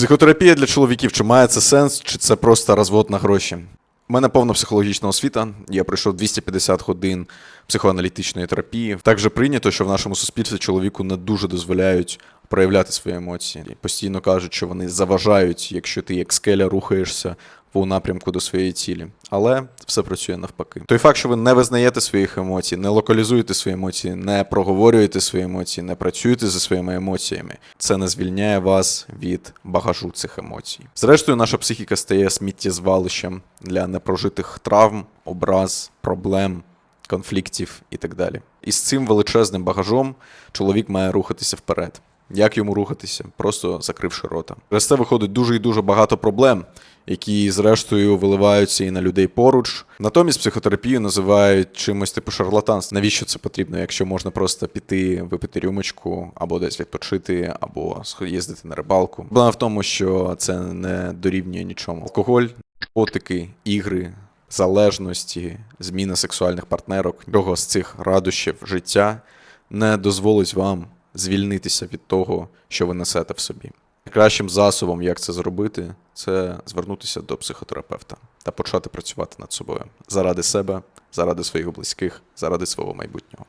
Психотерапія для чоловіків, чи має це сенс, чи це просто розвод на гроші? У мене повна психологічна освіта. Я пройшов 250 годин психоаналітичної терапії. Також прийнято, що в нашому суспільстві чоловіку не дуже дозволяють проявляти свої емоції. Постійно кажуть, що вони заважають, якщо ти як скеля рухаєшся по напрямку до своєї цілі. Але все працює навпаки. Той факт, що ви не визнаєте своїх емоцій, не локалізуєте свої емоції, не проговорюєте свої емоції, не працюєте зі своїми емоціями, це не звільняє вас від багажу цих емоцій. Зрештою, наша психіка стає сміттєзвалищем для непрожитих травм, образ, проблем, конфліктів і так далі. І з цим величезним багажом чоловік має рухатися вперед. Як йому рухатися? Просто закривши рота. Через це виходить дуже і дуже багато проблем, які зрештою виливаються і на людей поруч. Натомість психотерапію називають чимось типу шарлатанства. Навіщо це потрібно, якщо можна просто піти, випити рюмочку, або десь відпочити, або їздити на рибалку? Проблема в тому, що це не дорівнює нічому. Алкоголь, наркотики, ігри, залежності, зміна сексуальних партнерок, його з цих радощів життя не дозволить вам звільнитися від того, що ви несете в собі. Кращим засобом, як це зробити, це звернутися до психотерапевта та почати працювати над собою заради себе, заради своїх близьких, заради свого майбутнього.